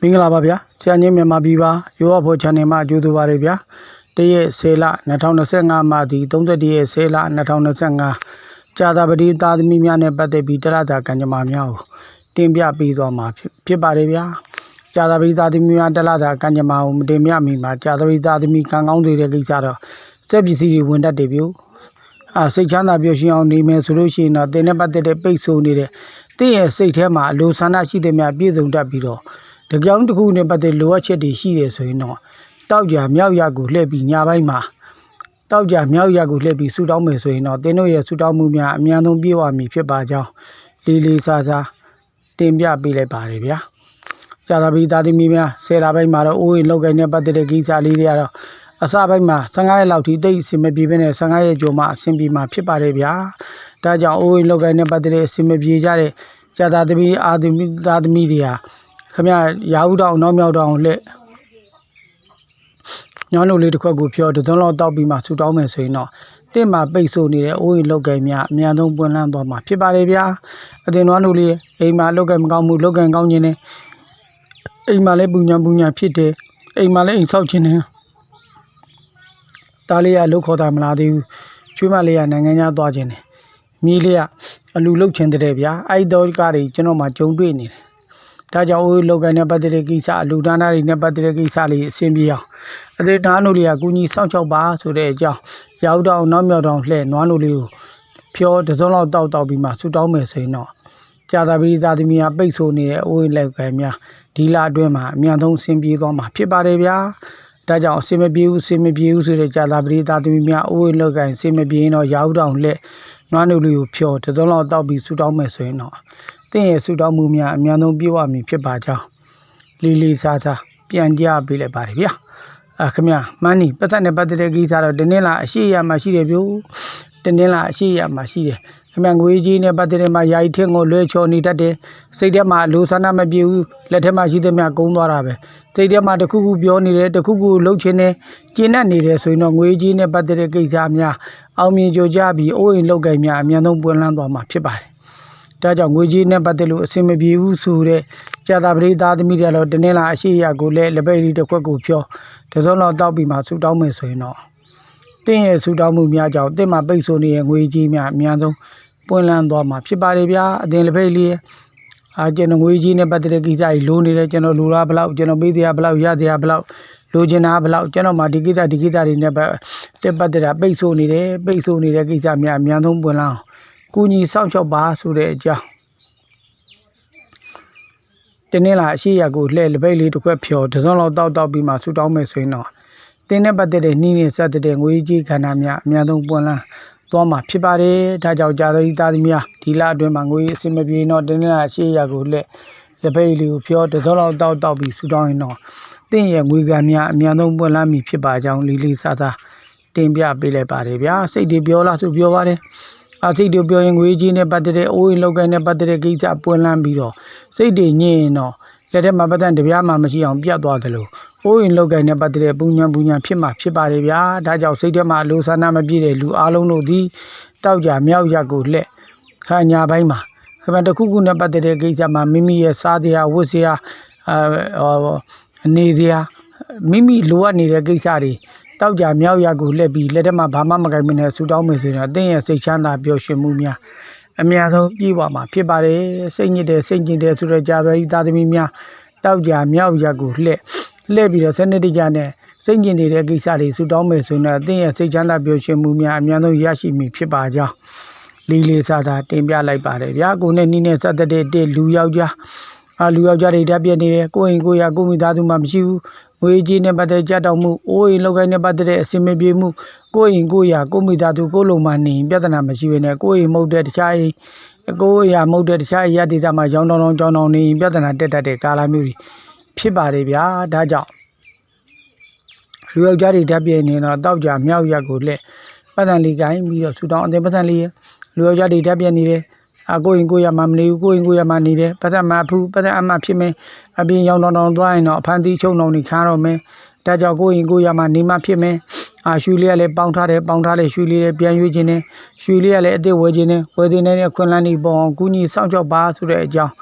မင်္ဂလာပါဗျာဆရာကြီးမြန်မာပြည်ပါရောအဖို့ channel မှာကြိုဆိုပါရဗျာတရက်10လ2025မှာဒီ31ရက်10လ2025ကြာသပတေးသားသမီးများနဲ့ပတ်သက်ပြီးတရတာကံကြမ္မာများကိုတင်ပြပေးသွားမှာဖြစ်ဖြစ်ပါတယ်ဗျာကြာသပတေးသားသမီးများတရတာကံကြမ္မာကိုမတင်ပြမီမှာကြာသပတေးသားသမီးကံကောင်းတွေတဲ့ကိစ္စတော့စက်ပစ္စည်းတွေဝင်တတ်တယ်ဗျအာစိတ်ချမ်းသာပျော်ရွှင်အောင်နေမယ်ဆိုလို့ရှိရင်တော့တင်းနဲ့ပတ်သက်တဲ့ပိတ်ဆို့နေတဲ့တင့်ရဲ့စိတ်ထဲမှာအလိုဆန္ဒရှိတဲ့များပြည့်စုံတတ်ပြီးတော့ တကြောင်တစ်ခုနဲ့ပတ်သက်လိုအပ်ချက်တွေရှိတယ်ဆိုရင်တော့တောက်ကြမြောက်ရကိုလှည့်ပြီးညပိုင်းမှာတောက်ကြမြောက်ရကိုလှည့်ပြီးဆူတောင်းမယ်ဆိုရင်တော့တင်းတို့ရဲ့ဆူတောင်းမှုများအများဆုံးပြည့်ဝမည်ဖြစ်ပါကြောင်းလေးလေးစားစားတင်ပြပေးလိုက်ပါတယ်ဗျာ။ကြာသာပြီးသားသမီးများဆယ်လာပိုင်းမှာတော့အိုးရင်လောက်ကိုင်းနဲ့ပတ်သက်တဲ့ကိစ္စလေးတွေကတော့အစပိုင်းမှာ15ရက်လောက်ထိတိတ်အဆင်မပြေဘဲနဲ့15ရက်ကျော်မှအဆင်ပြေမှာဖြစ်ပါတယ်ဗျာ။ဒါကြောင့်အိုးရင်လောက်ကိုင်းနဲ့ပတ်သက်တဲ့အဆင်မပြေကြတဲ့ကြာသာသမီးအာသမီးသားသမီးတွေဟာ ခမရရာဟုတောင်နောက်မြောက်တောင်လက်ညောင်းလို့လေးတစ်ခွက်ကိုဖြောတစ်သွန်းလောက်တောက်ပြီးမှဆူတောင်းမယ်ဆိုရင်တော့တင့်မှာပိတ်ဆို့နေတဲ့အိုးရင်လောက်ကင်များအများဆုံးပွင့်လန်းသွားမှာဖြစ်ပါတယ်ဗျာအတင်နွားတို့လေးအိမ်မှာလောက်ကင်မကောင်းမှုလောက်ကင်ကောင်းခြင်းနဲ့အိမ်မှာလည်းပူညာပူညာဖြစ်တယ်အိမ်မှာလည်းအိမ်ဆောက်ခြင်းနဲ့တားလေးကလုတ်ခေါ်တာမလားသေးဘူးချွေးမလေးကနိုင်ငံခြားသွားခြင်းနဲ့မြေးလေးကအလူလုတ်ခြင်းတဲ့ဗျာအဲ့တော့ကတွေကျွန်တော်မှကြုံတွေ့နေတယ် ဒါကြောင့်အိုးလောကန်နဲ့ပတ်သက်တဲ့ကိစ္စလူဒါနာတွေနဲ့ပတ်သက်တဲ့ကိစ္စလေးအဆင်ပြေအောင်အသေးနားနိုလေးကကူညီစောင့်ရှောက်ပါဆိုတဲ့အကြောင်းရောက်တော့နောက်မြောက်တော့လှဲ့နွားနိုလေးကိုဖြောတစ်စုံလောက်တောက်တောက်ပြီးမှဆူတောင်းမယ်ဆိုရင်တော့ကြာသာပရိသတ်သမီးကပိတ်ဆို့နေတဲ့အိုးလက်ကန်များဒီလအတွင်းမှာအများဆုံးအဆင်ပြေသွားမှာဖြစ်ပါတယ်ဗျာဒါကြောင့်အဆင်မပြေဘူးအဆင်မပြေဘူးဆိုတဲ့ကြာသာပရိသတ်သမီးများအိုးလက်ကန်အဆင်မပြေရင်တော့ရောက်တော့လှဲ့နွားနိုလေးကိုဖြောတစ်စုံလောက်တောက်ပြီးဆူတောင်းမယ်ဆိုရင်တော့ တင့်ရဲ့ဆူတောင်းမှုများအများဆုံးပြည့်ဝမည်ဖြစ်ပါကြောင်းလေးလေးစားစားပြန်ကြပေးလိုက်ပါတယ်ဗျာအခမမန်းနီပတ်သက်နဲ့ပတ်သက်တဲ့ကိစ္စတော့တင်းနှင်းလာအရှိရမှာရှိတယ်ဗျို့တင်းနှင်းလာအရှိရမှာရှိတယ်ခမငွေကြီးနဲ့ပတ်သက်တဲ့မှာယာယီထင်းကိုလွှဲချော်နေတတ်တယ်စိတ်ထဲမှာလိုဆန္ဒမပြေဘူးလက်ထဲမှာရှိတဲ့မြကုန်းသွားတာပဲစိတ်ထဲမှာတစ်ခုခုပြောနေတယ်တစ်ခုခုလှုပ်ချင်တယ်ကျဉ်တ်နေတယ်ဆိုရင်တော့ငွေကြီးနဲ့ပတ်သက်တဲ့ကိစ္စများအောင်မြင်ကြကြပြီးအိုးအိမ်လောက်ကင်များအများဆုံးပွင့်လန်းသွားမှာဖြစ်ပါတယ် ဒါကြောင့်ငွေကြေးနဲ့ပတ်သက်လို့အဆင်မပြေဘူးဆိုတဲ့ကြာတာပရိသားသမီးတွေကတော့တင်းလာအရှိရကိုလည်းလက်ပိတ်လေးတစ်ခွက်ကိုဖြောတစုံတော့တောက်ပြီးမှဆူတောင်းမယ်ဆိုရင်တော့တင်းရဲ့ဆူတောင်းမှုများကြောင့်တင်းမှာပိတ်ဆို့နေတဲ့ငွေကြေးများအများဆုံးပွင့်လန်းသွားမှာဖြစ်ပါတယ်ဗျာအတင်လက်ပိတ်လေးအာကျွန်တော်ငွေကြေးနဲ့ပတ်သက်တဲ့ကိစ္စကြီးလိုနေတယ်ကျွန်တော်လူလားဘလောက်ကျွန်တော်ပေးတရားဘလောက်ရတရားဘလောက်လိုချင်တာဘလောက်ကျွန်တော်မှဒီကိစ္စဒီကိစ္စတွေနဲ့ပတ်တက်ပတ်သက်တာပိတ်ဆို့နေတယ်ပိတ်ဆို့နေတဲ့ကိစ္စများအများဆုံးပွင့်လန်းအောင် ကူညီစောင့်ရှောက်ပါဆိုတဲ့အကြောင်းတင်းနေလာအရှိရကိုလှဲ့လက်ပိတ်လေးတစ်ခွက်ဖြော်တစ်စုံလောက်တောက်တောက်ပြီးမှဆူတောင်းမယ်ဆိုရင်တော့တင်းနဲ့ပတ်သက်တဲ့နှီးနေဆက်တဲ့ငွေကြီးခန္ဓာများအများဆုံးပွင့်လန်းသွားမှာဖြစ်ပါတယ်ဒါကြောင့်ကြာတော်ဤသားသမီးများဒီလအတွင်းမှာငွေအစင်မပြေတော့တင်းနေလာအရှိရကိုလှဲ့လက်ပိတ်လေးကိုဖြော်တစ်စုံလောက်တောက်တောက်ပြီးဆူတောင်းရင်တော့တင်းရဲ့ငွေကံများအများဆုံးပွင့်လန်းပြီဖြစ်ပါကြောင်းလေးလေးစားစားတင်ပြပေးလိုက်ပါတယ်ဗျာစိတ်တွေပြောလားဆိုပြောပါတယ် အစိတ်တို့ပြောရင်ငွေကြီးနဲ့ပတ်သက်တဲ့အိုးရင်လောက်ကိုင်းနဲ့ပတ်သက်တဲ့ကိစ္စပွင့်လန်းပြီးတော့စိတ်တွေညစ်ရင်တော့လက်ထက်မှာပတ်သက်တပြားမှမရှိအောင်ပြတ်သွားတယ်လို့အိုးရင်လောက်ကိုင်းနဲ့ပတ်သက်တဲ့ပူညာပူညာဖြစ်မှာဖြစ်ပါတယ်ဗျာဒါကြောင့်စိတ်ထဲမှာလိုဆန္ဒမပြည့်တဲ့လူအလုံးတို့သည်တောက်ကြမြောက်ရက်ကိုလှက်ခါညာပိုင်းမှာခမတခုခုနဲ့ပတ်သက်တဲ့ကိစ္စမှာမိမိရဲ့စားတရားဝတ်စရာအာအနေစရာမိမိလိုအပ်နေတဲ့ကိစ္စတွေ တောက်ကြမြောက်ရကိုလှည့်ပြီးလက်ထက်မှာဘာမှမကိုင်မနဲ့ဆူတောင်းမယ်ဆိုရင်တော့အသင်ရဲ့စိတ်ချမ်းသာပျော်ရွှင်မှုများအများဆုံးပြည့်ဝမှာဖြစ်ပါတယ်စိတ်ညစ်တဲ့စိတ်ညစ်တဲ့ဆိုတဲ့ကြာပဲသားသမီးများတောက်ကြမြောက်ရကိုလှည့်လှည့်ပြီးတော့စနစ်တကျနဲ့စိတ်ညစ်နေတဲ့ကိစ္စတွေဆူတောင်းမယ်ဆိုရင်တော့အသင်ရဲ့စိတ်ချမ်းသာပျော်ရွှင်မှုများအများဆုံးရရှိမည်ဖြစ်ပါကြောင်းလေးလေးစားစားတင်ပြလိုက်ပါတယ်ဗျာကိုနဲ့နီးနဲ့စသက်တဲ့တဲ့လူယောက်ျားအာလူယောက်ျားတွေတက်ပြနေတယ်ကိုရင်ကိုရကိုမိသားစုမှမရှိဘူး ငွေကြီးနဲ့ပတ်သက်ကြတောက်မှုအိုးအိမ်လောက်ကိုင်းနဲ့ပတ်သက်တဲ့အစင်မပြေမှုကိုယ်ရင်ကိုယ်ရာကိုယ်မိသားစုကိုယ်လုံးမနေရင်ပြဿနာမရှိဘဲနဲ့ကိုယ်ရင်မဟုတ်တဲ့တခြားအိမ်ကိုယ်ရာမဟုတ်တဲ့တခြားအရာဒေသမှာရောင်းတောင်းတောင်းကြောင်းတောင်းနေရင်ပြဿနာတက်တတ်တဲ့ကာလမျိုးတွေဖြစ်ပါတယ်ဗျာဒါကြောင့်လူယောက်ျားတွေဓာတ်ပြည့်နေတော့တောက်ကြမြောက်ရက်ကိုလက်ပတ်စံလေးကိုင်းပြီးတော့ဆူတောင်းအတင်ပတ်စံလေးလူယောက်ျားတွေဓာတ်ပြည့်နေတယ် အကိုရင်ကိုရမမနေဘူးကိုရင်ကိုရမနေတယ်ပတ်သက်မဖူးပတ်သက်အမဖြစ်မင်းအပြင်ရောင်းတောင်းတောင်းသွားရင်တော့အဖန်တီးချုံတော်နေခါတော့မင်းဒါကြောင့်ကိုရင်ကိုရမနေမဖြစ်မင်းအာရွှေလေးကလည်းပေါင်းထားတယ်ပေါင်းထားတယ်ရွှေလေးလည်းပြန်ရွေးခြင်းနဲ့ရွှေလေးကလည်းအစ်စ်ဝယ်ခြင်းနဲ့ဝယ်ခြင်းနဲ့ခွင်လန်းနေပေါ့အောင်ကူညီစောင့်ကြောက်ပါဆိုတဲ့အကြောင်း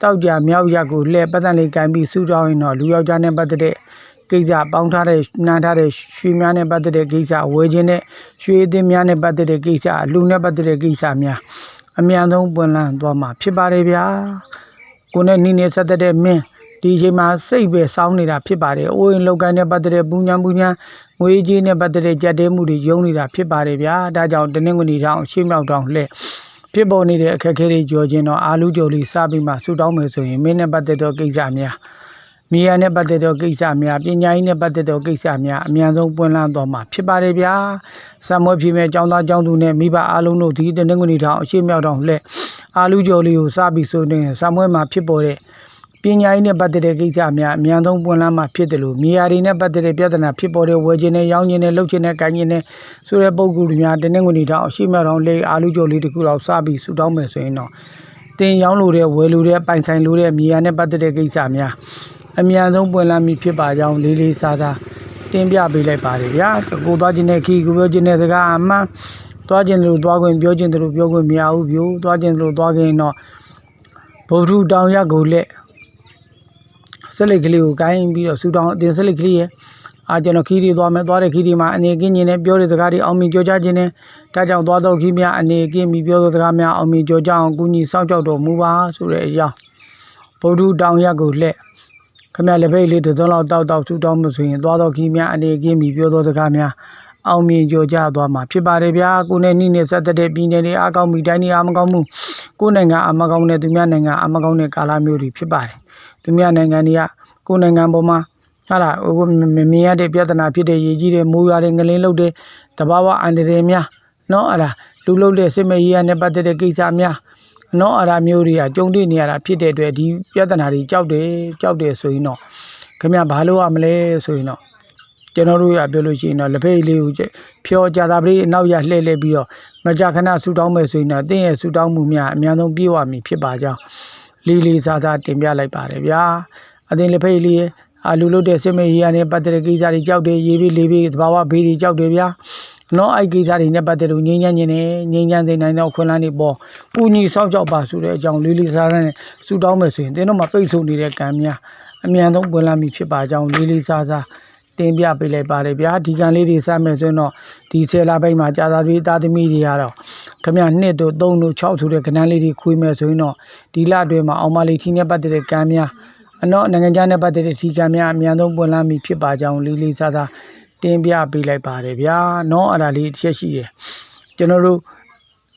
တတောက်ကြမြောက်ရက်ကိုလှည့်ပတ်သက်လေးကင်ပြီးစူတောင်းရင်တော့လူယောက်ျားနဲ့ပတ်သက်တဲ့ကိစ္စပေါင်းထားတဲ့နှမ်းထားတဲ့ရွှေများနဲ့ပတ်သက်တဲ့ကိစ္စဝယ်ခြင်းနဲ့ရွှေအသင်းများနဲ့ပတ်သက်တဲ့ကိစ္စအလူနဲ့ပတ်သက်တဲ့ကိစ္စများ အမြန်ဆုံးပွင့်လန်းသွားမှာဖြစ်ပါတယ်ဗျာကိုနဲ့နီးနေဆက်သက်တဲ့မင်းဒီအချိန်မှာစိတ်ပဲစောင်းနေတာဖြစ်ပါတယ်အိုးရင်လောက်ကိုင်းနဲ့ပတ်သက်တဲ့ပူညာပူညာငွေကြီးနဲ့ပတ်သက်တဲ့ကြက်တဲမှုတွေယုံနေတာဖြစ်ပါတယ်ဗျာဒါကြောင့်တနင်္ဂနွေတောင်ရှေ့မြောက်တောင်လှည့်ဖြစ်ပေါ်နေတဲ့အခက်အခဲတွေကြောခြင်းတော့အာလူကြော်လေးစပြီးမှဆူတောင်းမယ်ဆိုရင်မင်းနဲ့ပတ်သက်သောကိစ္စများ မိယာနဲ့ပတ်သက်သောကိစ္စများပညာရေးနဲ့ပတ်သက်သောကိစ္စများအမြန်ဆုံးပွင့်လန်းသွားမှာဖြစ်ပါတယ်ဗျာဆံမွေးဖြစ်မဲ့ចောင်းသားចောင်းသူနဲ့မိဘအားလုံးတို့ဒီတနင်္ဂနွေတောင်အရှိမြောက်တောင်လှဲ့အာလူကြော်လေးကိုစပြီးဆိုနေဆံမွေးမှာဖြစ်ပေါ်တဲ့ပညာရေးနဲ့ပတ်သက်တဲ့ကိစ္စများအမြန်ဆုံးပွင့်လန်းမှာဖြစ်တယ်လို့မြေယာတွေနဲ့ပတ်သက်တဲ့ပြဿနာဖြစ်ပေါ်တဲ့ဝယ်ခြင်းနဲ့ရောင်းခြင်းနဲ့လှုပ်ခြင်းနဲ့ကိုင်းခြင်းနဲ့ဆိုတဲ့ပုံကူတွေများတနင်္ဂနွေတောင်အရှိမြောက်တောင်လှဲ့အာလူကြော်လေးတစ်ခုတော့စပြီးဆူတောင်းမယ်ဆိုရင်တော့တင်ရောင်းလို့တဲ့ဝယ်လို့တဲ့ပိုင်ဆိုင်လို့တဲ့မြေယာနဲ့ပတ်သက်တဲ့ကိစ္စများ အမြန်ဆုံးပွင့်လန်းပြီဖြစ်ပါကြောင်းလေးလေးစားစားတင်ပြပေးလိုက်ပါတယ်ဗျာကိုသွားခြင်းတဲ့ခီကိုပြောခြင်းတဲ့စကားအမှန်သွားခြင်းလို့သွားခွင့်ပြောခြင်းလို့ပြောခွင့်မရဘူးပြိုသွားခြင်းလို့သွားခြင်းတော့ဗုဒ္ဓတောင်ရက်ကိုလက်ဆက်လက်ကလေးကိုကိုင်းပြီးတော့ဆူတောင်းအတင်ဆက်လက်ကလေးရဲ့အာကျွန်တော်ခီးတွေသွားမယ်သွားတဲ့ခီးတွေမှာအနေကင်းခြင်းနဲ့ပြောတဲ့စကားတွေအောင်မြင်ကြောကြခြင်းနဲ့ဒါကြောင့်သွားတော့ခီးများအနေကင်းပြီးပြောတဲ့စကားများအောင်မြင်ကြောကြအောင်ကုညီစောင့်ကြောက်တော်မူပါဆိုတဲ့အကြောင်းဗုဒ္ဓတောင်ရက်ကိုလက် ခမရလက်ဖိတ်လေးတစ်စုံလောက်တောက်တောက်ဆူတောင်းမှုဆိုရင်သွားတော့ခီးများအနေကင်းပြီးပြောသောစကားများအောင်မြင်ကြောကြသွားမှာဖြစ်ပါတယ်ဗျာကိုနဲ့နှိနဲ့ဆက်သက်တဲ့ပြည်နယ်တွေအားကောင်းပြီးတိုင်းတွေအားမကောင်းမှုကိုနိုင်ငံအမကောင်းတဲ့သူများနိုင်ငံအမကောင်းတဲ့ကာလမျိုးတွေဖြစ်ပါတယ်သူများနိုင်ငံတွေကကိုနိုင်ငံပေါ်မှာဟာလားဟိုမမြင်ရတဲ့ပြဿနာဖြစ်တဲ့ရေကြီးတဲ့မိုးရွာတဲ့ငလင်းလုတ်တဲ့တဘာဝအန္တရာယ်များနော်အဲ့ဒါလူလုတ်တဲ့စစ်မေးရနဲ့ပတ်သက်တဲ့ကိစ္စများ နော်အဲ့ဒါမျိုးတွေကကြုံတွေ့နေရတာဖြစ်တဲ့အတွက်ဒီပြဿနာတွေကြောက်တယ်ကြောက်တယ်ဆိုရင်တော့ခင်ဗျဘာလို့ရမလဲဆိုရင်တော့ကျွန်တော်တို့ရပြောလို့ရှိရင်တော့လက်ဖက်လေးကိုဖြောကြတာပရိအနောက်ရလှည့်လှည့်ပြီးတော့မကြခဏဆူတောင်းမယ်ဆိုရင်တော့တင်းရဲ့ဆူတောင်းမှုများအများဆုံးပြေဝမည်ဖြစ်ပါကြောင်းလေးလေးစားစားတင်ပြလိုက်ပါတယ်ဗျာအတင်းလက်ဖက်လေးရဲ့အာလူလုတ်တဲ့စစ်မေးရနဲ့ပတ်သက်တဲ့ကိစ္စတွေကြောက်တယ်ရေးပြီးလေးပြီးသဘာဝဘေးတွေကြောက်တယ်ဗျာ နော်အဲ့ကိစ္စတွေနဲ့ပတ်သက်လို့ငြိမ်းချမ်းခြင်းနဲ့ငြိမ်းချမ်းသိနိုင်တဲ့ခွင့်လန်းတွေပေါ်ပူညီဆောက်ကြောက်ပါဆိုတဲ့အကြောင်းလေးလေးစားစားနဲ့ဆူတောင်းမယ်ဆိုရင်တင်းတို့မှာပိတ်ဆို့နေတဲ့ကံများအမြန်ဆုံးပွင့်လာမိဖြစ်ပါကြောင်းလေးလေးစားစားတင်ပြပေးလိုက်ပါတယ်ဗျာဒီကံလေးတွေစမယ်ဆိုရင်တော့ဒီဆယ်လပိုင်းမှာကြာသာတွေတာသမီတွေရတော့ခမနှစ်တို့3တို့6ဆိုတဲ့ကဏ္ဍလေးတွေခွေးမယ်ဆိုရင်တော့ဒီလအတွင်းမှာအောင်မလေးထီနဲ့ပတ်သက်တဲ့ကံများအနော်နိုင်ငံခြားနဲ့ပတ်သက်တဲ့ဒီကံများအများဆုံးပွင့်လန်းပြီဖြစ်ပါကြောင်းလေးလေးစားစား တင်ပြပေးလိုက်ပါတယ်ဗျာနော်အဲ့ဒါလေးတစ်ချက်ရှိတယ်ကျွန်တော်တို့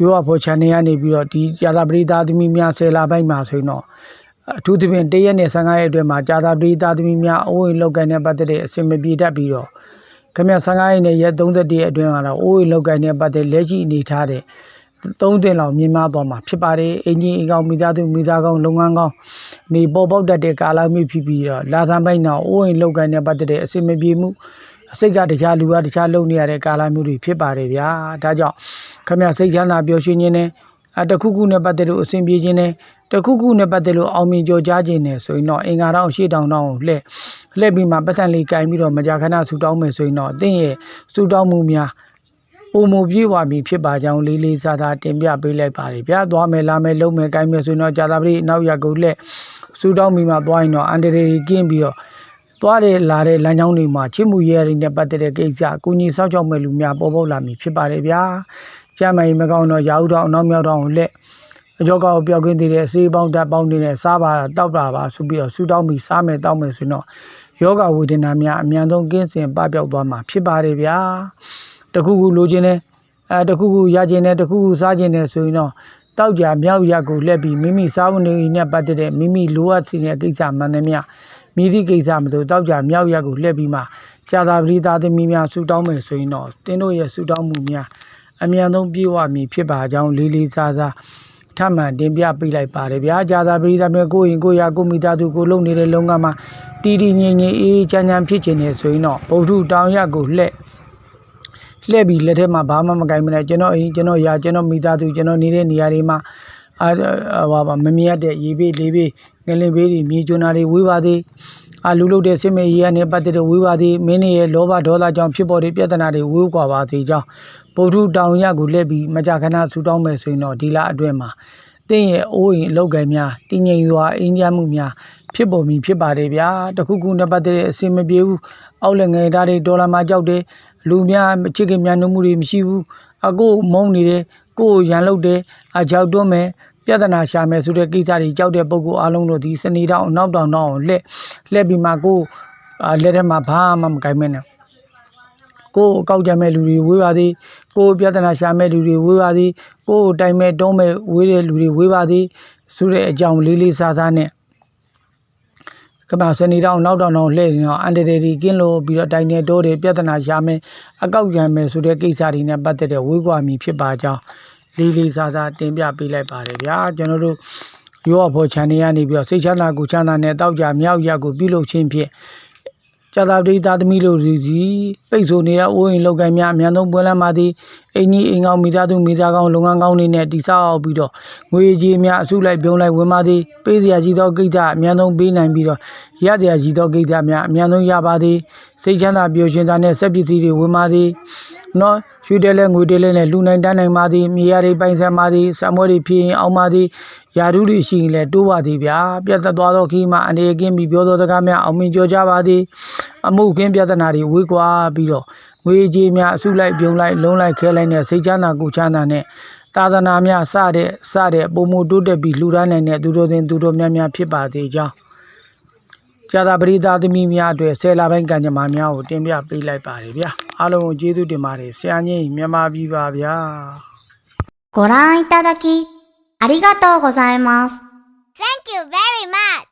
ရိုးရဖို့ channel ကနေပြီးတော့ဒီကြာသာပရိသတ်သမီးများဆယ်လပိုင်းမှာဆိုရင်တော့အထူးသဖြင့်တရက်နဲ့15ရက်အတွင်းမှာကြာသာပရိသတ်သမီးများအိုးအိမ်လောက်ကန်နဲ့ပတ်သက်တဲ့အစင်မပြေတတ်ပြီးတော့ခင်ဗျ15ရက်နဲ့ရက်30ရက်အတွင်းမှာတော့အိုးအိမ်လောက်ကန်နဲ့ပတ်သက်လက်ရှိအနေထားတဲ့သုံးတင်လောက်မြင်မသွားမှာဖြစ်ပါတယ်အင်ဂျင်အကောင်မိသားစုမိသားကောင်းလုပ်ငန်းကောင်းနေပေါ်ပေါက်တတ်တဲ့ကာလမျိုးဖြစ်ပြီးတော့လာသံပိုင်းတော့အိုးအိမ်လောက်ကန်နဲ့ပတ်သက်တဲ့အစင်မပြေမှုအ စိတ်ကတခြားလူကတခြားလုပ်နေရတဲ့ကာလမျိုးတွေဖြစ်ပါတယ်ဗျာဒါကြောင့်ခမရစိတ်ချမ်းသာပျော်ရွှင်ခြင်းနဲ့အတခုခုနဲ့ပတ်သက်လို့အစဉ်ပြေခြင်းနဲ့တခုခုနဲ့ပတ်သက်လို့အောင်မြင်ကြောကြားခြင်းနဲ့ဆိုရင်တော့အင်္ဂါတော့ရှေ့တောင်တောင်ကိုလှည့်လှည့်ပြီးမှပတ်စံလေးကင်ပြီးတော့မကြာခဏဆူတောင်းမယ်ဆိုရင်တော့အသင်ရဲ့ဆူတောင်းမှုများပုံမပြေးဝါပြီဖြစ်ပါကြောင်းလေးလေးစားစားတင်ပြပေးလိုက်ပါတယ်ဗျာသွားမယ်လာမယ်လုံးမယ်ကိုင်းမယ်ဆိုရင်တော့ကြာသာပတိနောက်ရက်ကိုလက်စူတောင်းပြီးမှသွားရင်တော့အန်တရီကင်းပြီးတော့ သွားတယ်လာတဲ့လမ်းကြောင်းတွေမှာချစ်မှုရဲတွေနဲ့ပတ်သက်တဲ့ကိစ္စကိုကြီးစောက်ကြောက်မဲ့လူများပေါ်ပေါက်လာမည်ဖြစ်ပါတယ်ဗျာကျမ်းမိုင်မကောင်းတော့ရာဟုတော်အနောက်မြောက်တော်ကိုလက်အကြောကောက်ပြောက်ကင်းသေးတဲ့စေးပေါင်းဓာတ်ပေါင်းနေတဲ့စားပါတောက်တာပါဆိုပြီးတော့စူတောင်းပြီးစားမယ်တောက်မယ်ဆိုရင်တော့ယောဂဝေဒနာများအများဆုံးကင်းစင်ပပျောက်သွားမှာဖြစ်ပါတယ်ဗျာတခုခုလိုချင်တယ်အဲတခုခုရချင်တယ်တခုခုစားချင်တယ်ဆိုရင်တော့တောက်ကြမြောက်ရက်ကိုလှည့်ပြီးမိမိစားဝင်နေနဲ့ပတ်သက်တဲ့မိမိလိုအပ်တဲ့ကိစ္စမှန်သမျှ မိသည့်ကိစ္စမလို့တောက်ကြမြောက်ရက်ကိုလှည့်ပြီးမှကြာသာပရိသသမီးများဆူတောင်းမယ်ဆိုရင်တော့တင်းတို့ရဲ့ဆူတောင်းမှုများအမြန်ဆုံးပြေဝမည်ဖြစ်ပါကြောင်းလေးလေးစားစားထပ်မံတင်ပြပေးလိုက်ပါတယ်ဗျာကြာသာပရိသမျိုးကိုရင်ကိုရကိုမိသားစုကိုလုံနေတဲ့လုံကမှာတီတီငင်ငင်အေးချမ်းချမ်းဖြစ်ခြင်းနေဆိုရင်တော့ဗုဒ္ဓတောင်ရက်ကိုလှည့်လှည့်ပြီးလက်ထက်မှာဘာမှမကင်မနဲ့ကျွန်တော်အိမ်ကျွန်တော်ယာကျွန်တော်မိသားစုကျွန်တော်နေတဲ့နေရာတွေမှာအာဟာပါမမြင်ရတဲ့ရေဘေးလေးဘေး ငလင်ဘေးတွေမြေကျွန်းသားတွေဝေးပါသေးအာလူလုတ်တဲ့စစ်မေကြီးကနေပတ်သက်တဲ့ဝေးပါသေးမင်းရဲ့လောဘဒေါသကြောင့်ဖြစ်ပေါ်တဲ့ပြဿနာတွေဝေးကွာပါသေးကြောင်းဗုဒ္ဓတောင်ရကိုလှည့်ပြီးမကြခဏဆူတောင်းမယ်ဆိုရင်တော့ဒီလအတွင်းမှာတင်းရဲ့အိုးရင်အလောက်ကံများတည်ငြိမ်စွာအင်းကြမှုများဖြစ်ပေါ်မည်ဖြစ်ပါတယ်ဗျာတခုခုနဲ့ပတ်သက်တဲ့အစင်မပြေဘူးအောက်လက်ငယ်သားတွေဒေါ်လာမှကြောက်တယ်လူများချစ်ခင်များနှုတ်မှုတွေမရှိဘူးအကိုမုန်းနေတယ်ကိုယ်ရန်လုပ်တယ်အကြောက်တွန်းမယ် ပြဿနာရှာမယ်ဆိုတဲ့ကိစ္စတွေကြောက်တဲ့ပုံကိုအားလုံးတို့ဒီစနေတောင်နောက်တောင်တော့လှက်လှက်ပြီးမှကိုယ်အာလက်ထဲမှာဘာမှမကိုင်မဲနဲ့ကိုယ်အကောက်ကြမဲ့လူတွေဝေးပါသည်ကိုယ်ပြဿနာရှာမဲ့လူတွေဝေးပါသည်ကိုယ်တိုင်မဲ့တုံးမဲ့ဝေးတဲ့လူတွေဝေးပါသည်ဆိုတဲ့အကြောင်းလေးလေးစားစားနဲ့ကမ္ဘာစနေတော့နောက်တော့တော့လှည့်နေတော့အန်တရယ်ဒီကင်းလို့ပြီးတော့တိုင်နေတော့တယ်ပြဿနာရှာမဲ့အကောက်ကြမဲ့ဆိုတဲ့ကိစ္စတွေနဲ့ပတ်သက်တဲ့ဝေးကွာမီဖြစ်ပါကြောင်း လေးလေးစားစားတင်ပြပေးလိုက်ပါတယ်ဗျာကျွန်တော်တို့ရောဖို့ channel ကနေပြီးတော့စိတ်ချမ်းသာကိုယ်ချမ်းသာနဲ့တောက်ကြမြောက်ရက်ကိုပြုလုပ်ခြင်းဖြင့်ကျသာပတိသားသမီးတို့စီစီပိတ်ဆိုနေရအိုးရင်လောက်ကိုင်းများအများဆုံးပွင့်လန်းပါသည်အိမ်ကြီးအိမ်ကောင်းမိသားစုမိသားကောင်းလုပ်ငန်းကောင်းတွေနဲ့တိဆောက်ပြီးတော့ငွေကြီးများအစုလိုက်ပြုံးလိုက်ဝင်ပါသည်ပေးစရာကြီးသောကိစ္စအများဆုံးပေးနိုင်ပြီးတော့ရစရာကြီးသောကိစ္စများအများဆုံးရပါသည်စိတ်ချမ်းသာပျော်ရွှင်သာနဲ့စက်ပစ္စည်းတွေဝင်ပါသည်နော် ရွှေတဲလဲငွေတဲလဲနဲ့လူနိုင်တန်းနိုင်ပါသည်မြေယာတွေပိုင်ဆိုင်ပါသည်စံမွေတွေဖြစ်ရင်အောင်ပါသည်ယာဓုတွေရှိရင်လည်းတိုးပါသည်ဗျာပြတ်သက်သွားသောခီးမှာအနေကင်းပြီးပြောသောစကားများအောင်မြင်ကြောကြပါသည်အမှုခင်းပြဿနာတွေဝေးကွာပြီးတော့ငွေကြေးများအစုလိုက်ပြုံလိုက်လုံးလိုက်ခဲလိုက်နဲ့စိတ်ချမ်းသာကိုယ်ချမ်းသာနဲ့သာသနာများစတဲ့စတဲ့ပုံမှုတိုးတက်ပြီးလှူဒါန်းနိုင်တဲ့သူတို့စဉ်သူတို့များများဖြစ်ပါသေးကြောင်း ကျသာပရိသတ်သမီးများအတွက်ဆယ်လပိုင်းကံကြမ္မာများကိုတင်ပြပေးလိုက်ပါတယ်ဗျာအားလုံးကိုကျေးဇူးတင်ပါတယ်ဆရာကြီးမြန်မာပြည်ပါဗျာ ご覧いただき、ありがとうございます。 Thank you very much.